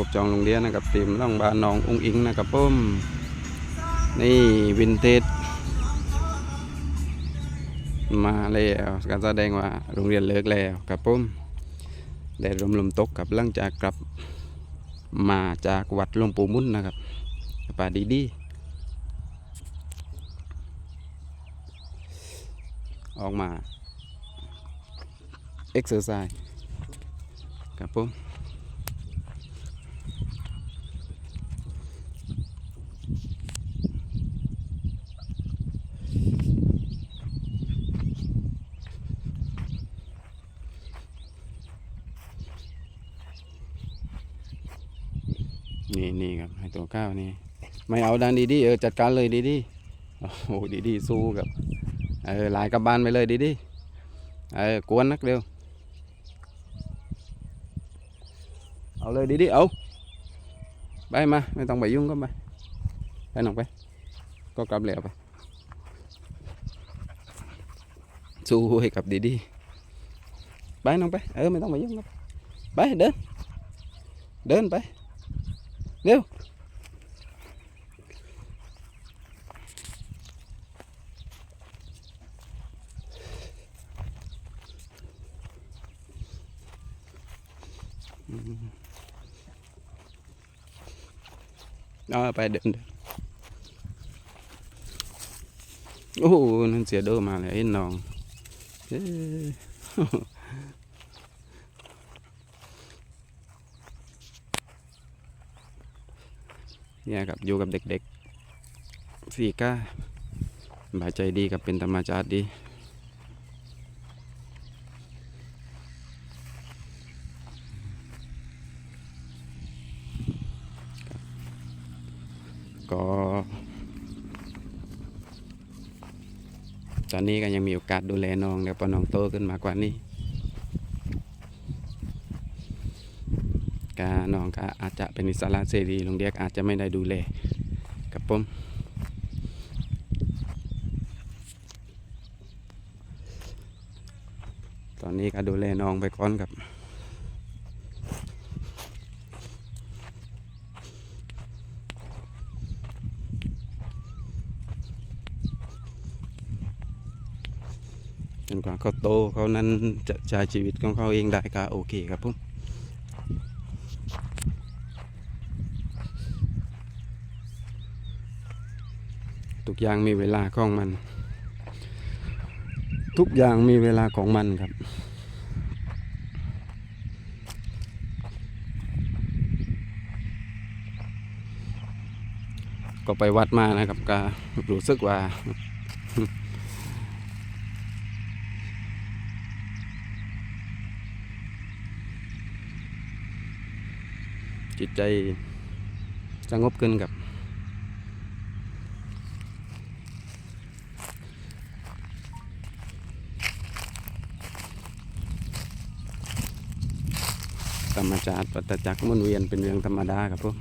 กับจองโรงเรียนนะครับทีมล่องบานหนององอิงนะครับผมนี่วินเทจมาแล้วการแสดงว่าโรงเรียนเลิกแล้วครับผมแดดลมลมตกกับหลังจากกลับมาจากวัดหลวงปู่มุนนะครับป่าดีดีออกมาเอ็กซ์เซอร์ไซส์ครับผม นี่นี่ครับให้ตัวก้าวนี่ไม่เอาดังดีดีเออจัดการเลยดีดีโอ้โหดีดีสู้กับเออลายกลับบ้านไปเลยดีดีเออกวนนักเร็วเอาเลยดีดีเอาไปมาไม่ต้องไปยุ่งก็ไปไปน้องไป ก็กลับแล้วไปสู้ให้กับดีดีไปน้องไปเออไม่ต้องไปยุ่งก็ไปเดินเดินไป เร็วอืมเอาไปเดินเดินโอ้โหนั่นเสียโดมาเลยไอ้น้องเอ้ เนี่ยครับอยู่กับเด็กๆสี่ก้าบายใจดีกับเป็นธรรมชาติดีก็ตอนนี้ก็ยังมีโอกาสดูแลน้องเดี๋ยวพอน้องโตขึ้นมากว่านี้ กาน้องก็อาจจะเป็นอิสระเสรีโรงเรียนอาจจะไม่ได้ดูแลกับผมตอนนี้ก็ดูแลน้องไปก่อนครับจนกว่าเขาโตเขานั้นจะใช้ชีวิตของเขาเองได้ก็โอเคครับผม กอย่างมีเวลาของมัน ทุกอย่างมีเวลาของมันครับ ก็ไปวัดมานะครับก็รู้สึกว่าจิตใจสงบขึ้นกับ ธรรมชาติปัตจักมุนเวียนเป็นเรื่องธรรมดาครับพวก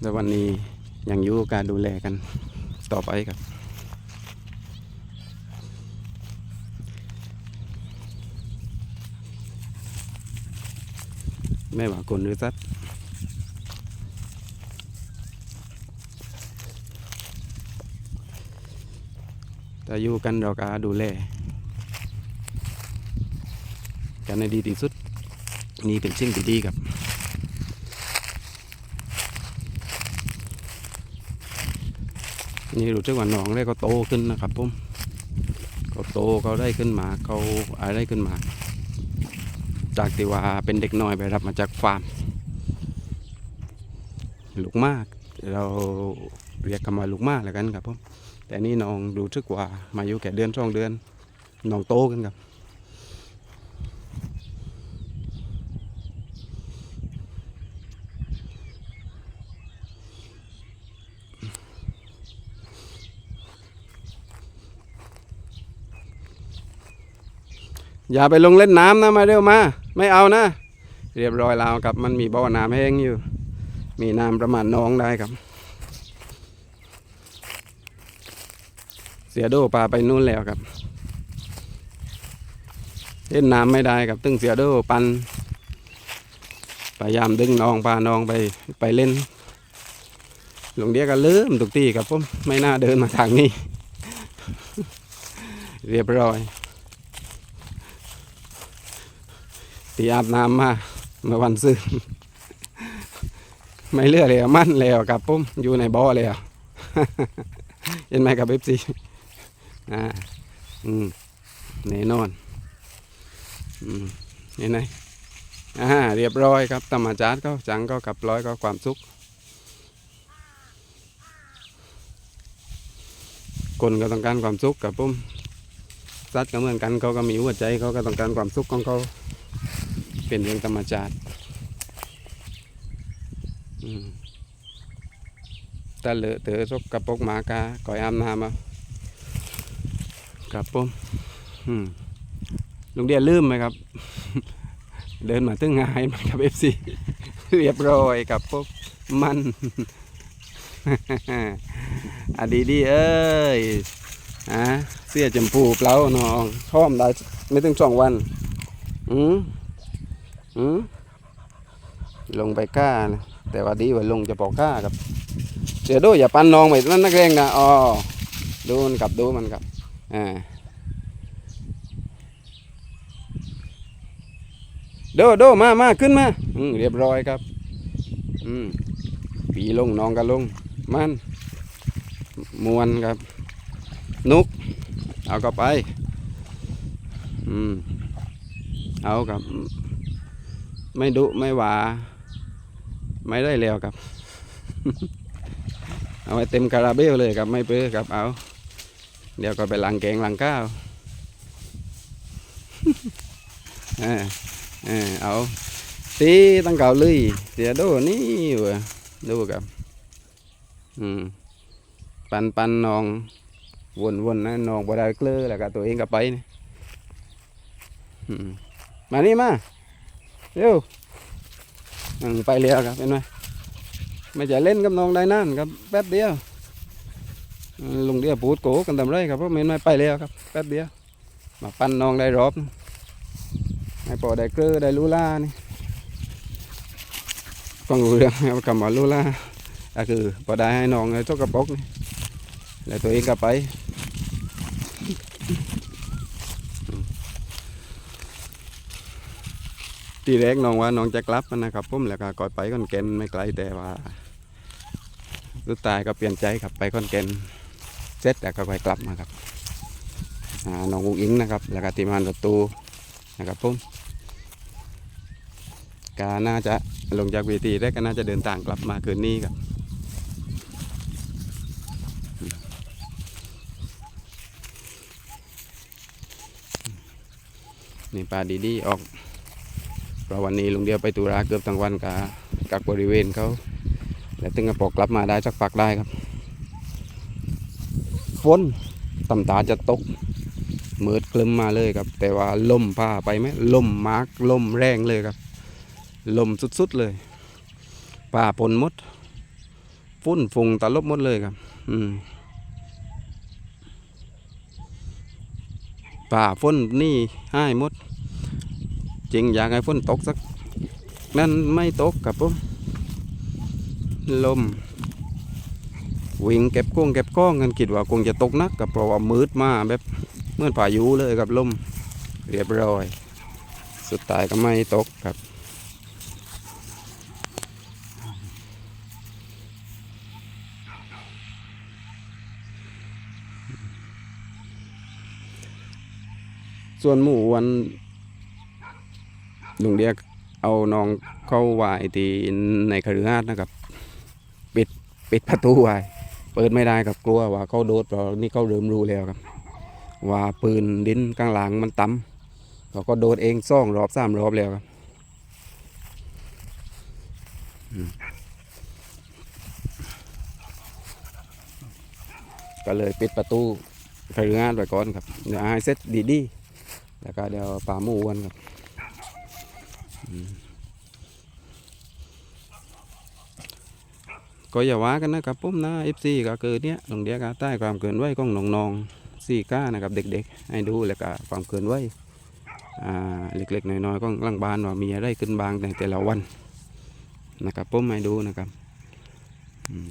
แต่วันนี้ยังอยู่การดูแลกันต่อไปครับไม่ว่าคนหรือสัตว์อยู่กันเราก็ดูแล กันให้ดีที่สุด นี่เป็นสิ่งที่ดีครับนี่รู้สึกว่าน้องได้ก็โตขึ้นนะครับผมเขาโตเขาได้ขึ้นมาเขาอะไรขึ้นมา จากที่ว่าเป็นเด็กน้อยไปรับมาจากฟาร์มลูกมาก เราเรียกกันมาลูกมากแล้วกันครับผมแต่นี่น้องดูทึกว่ามาอยู่แค่เดือนสองเดือนน้องโตขึ้นครับ อย่าไปลงเล่นน้ำนะมาเร็วมา ไม่เอานะ เรียบร้อยแล้วครับมันมีบ่อน้ำแห้งอยู่ มีน้ำประมาณน้องได้ครับ เสียโดปลาไปนู่นแล้วครับเล่นน้ำไม่ได้กับตึงเสียโดปันพยายามดึงน้องพาน้องไปไปเล่น หลวงเดียก็ลืมทุกทีครับผมไม่น่าเดินมาทางนี้ เรียบร้อย ตีอาบน้ำมาเมื่อวันซื้อไม่เลือเลยมั่นแล้วครับผมอยู่ในบ่อแล้วเห็นไหมครับเอฟซีอ่าอืมแน่นอนอืมเห็นไหมอ่าเรียบร้อยครับธรรมชาติก็จังก็กลับร้อยก็ความสุข คนก็ต้องการความสุขกับผมสัตว์ก็เหมือนกันเขาก็มีหัวใจเขาก็ต้องการความสุขของเขา เป็นเรื่องธรรมชาติอืมถ้าเลอะเตอะซกกระปกหมากาก่อยอาบน้ำมาครับผมอืมลุงเดียลืมไหมครับ เดินมาตึ้งงายมันกับเอฟซีเรียบร้อยครับผมมันอะดีดีเอ้ยอะเสื้อจมพูเปล่าน้องท่อมได้ไม่ถึงสองวัน อืม อืมลงไปก้านะแต่ว่าดีว่าลงจะปอกก้าครับเดี๋ยวดูอย่าปันนองไปนั่นนักเรงนะอ๋อดูมันกลับดูมันกลับอ่าดูดูมามาขึ้นมาอืมเรียบร้อยครับ อืมปีลงน้องก็ลง มันมวนครับ นุก เอาก็ไป อืม เอากับ ไม่ดุไม่หวา ไม่ได้แล้วครับ เอาไว้เต็มคาราเบลเลยครับไม่เปื้อครับเอา เดี๋ยวก็ไปหลังแกงหลังข้าวเออเออเอาตีตั้งเก่าเลยเดี๋ยวดูนี่เว้ยดูครับอืมปันปันนองวนวนนะนองบ่ได้เกลือแล้วก็ตัวเองก็ไปนี่อืมมานี่มา เร็วอืมไปเรียวครับเห็นไหมไม่จะเล่นกับน้องได้นั่นครับแป๊บเดียวลุงเดียวปูดโกกันทำไรครับเพราะเห็นไหมไปเรียวครับแป๊บเดียวมาปั้นน้องได้รอบนึงให้พอได้เกลือได้ลูล่านี่ฟังรู้เรื่องเอาคำว่าลูล่าก็คือพอได้ให้น้องเลยจกกระปอกนี่แล้วตัวเองก็ไป ทีแรกน้องว่าน้องจะกลับนะครับผมแล้วก็ก่อยไปคอนแก่นไม่ไกลแต่ว่าสุดท้ายก็เปลี่ยนใจครับไปคอนแก่นเสร็จแล้วก็ค่อยกลับมาครับน้องอุ้งอิงนะครับ แล้วก็ทีมงานรถตู้นะครับผมก็น่าจะลงจากเวทีแล้วก็น่าจะเดินทางกลับมาคืนนี้ครับนี่ปลาดีๆออก เพราะวันนี้ลุงเดียวไปตุราเกือบทั้งวันกับกักบริเวณเขาแล้วตึงกระปอกกลับมาได้สักฝักได้ครับฝนต่ำตาจะตกมืดคลึ้มมาเลยครับ แต่ว่าลมพาไปไหมลมมาร์กลมแรงเลยครับ ลมสุดๆเลยป่าปนมดฟุ้นฟุงตะลบมดเลยครับ อืมป่าฝนนี่ให้หมด จริงอยากให้ฝนตกสัก นั่นไม่ตกครับผมลมวิ่งเก็บก้งเก็บก้องกันคิดว่าคงจะตกนักกับเพราะว่ามืดมากแบบเมื่อพายุเลยครับลมเรียบร้อย สุดท้ายก็ไม่ตกครับส่วนหมู่วัน ลุงเดียกเอาน้องเข้าไว้ที่ในคฤหาสน์นะครับ ปิดปิดประตูไว้เปิดไม่ได้ครับกลัวว่าเขาโดดเพราะนี่เขาเริ่มรู้แล้วครับ ว่าปืนดินข้างหลังมันต่ำเขาก็โดดเองซ่องรอบสามรอบแล้วครับก็เลยปิดประตูคฤหาสน์ไว้ก่อนครับเดี๋ยวให้เสร็จดีๆแล้วก็เดี๋ยวป่าหมูอ้วนครับ ก็อย่าว่ากันนะครับผมนะ FC ก็คือเนี้ยลงเดียกใต้ความเกินไหวของน้องๆสี่ก้านะครับเด็กๆ ให้ดูแล้วก็ความเกินไหวอ่าเล็กๆน้อยๆก็หลังบานว่ามีอะไรขึ้นบางในแต่ละวันนะครับผมให้ดูนะครับอืม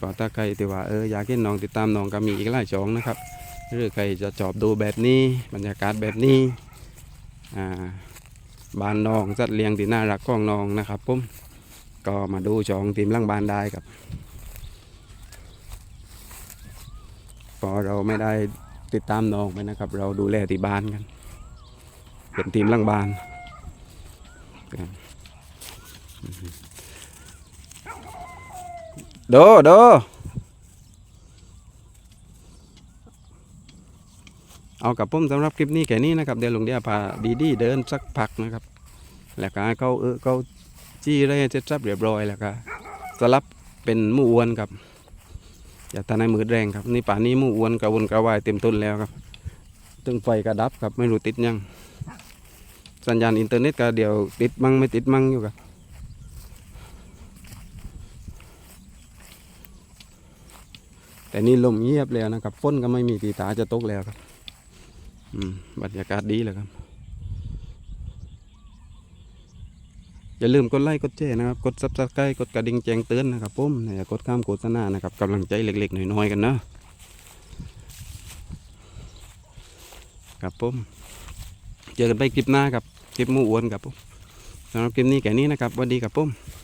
ก็ถ้าใครที่ว่าเอออยากเห็นน้องติดตามน้องก็มีอีกหลายช่องนะครับ หรือใครจะจอบดูแบบนี้บรรยากาศแบบนี้บ้านน้องสัตว์เลี้ยงที่น่ารักของน้องนะครับผมก็มาดูช่องทีมหลังบ้านได้ครับพอเราไม่ได้ติดตามน้องไปนะครับ เราดูแลที่บ้านกัน เป็นทีมหลังบ้านโดโด เอากับผมสำหรับคลิปนี้แค่นี้นะครับเดี๋ยวลุงเดียพาดีดีเดินสักพักนะครับ แล้วก็เขาเออเขาจี้อะไรเสร็จสับเรียบร้อยแล้วก็สลับเป็นมูอ้วนครับอย่าทานในมือแรงครับนี่ป่านนี้มูอ้วนกระวนกระวายเต็มต้นแล้วครับตึงไฟกระดับครับไม่รู้ติดยัง สัญญาณอินเทอร์เน็ตก็เดี๋ยวติดมั่งไม่ติดมั่งอยู่ครับแต่นี่ลมเงียบแล้วนะครับฝนก็ไม่มีทีตาจะตกแล้วครับ บรรยากาศดีเลยครับ อย่าลืมกดไลค์กดแชร์นะครับ กดซับสไครต์กดกระดิ่งแจ้งเตือนนะครับผมอย่ากดข้ามโฆษณานะครับกำลังใจเล็กๆน้อยๆกันนะครับผมเจอกันไปคลิปหน้าครับคลิปมูอ้วนครับผมสำหรับคลิปนี้แค่นี้นะครับสวัสดีครับผม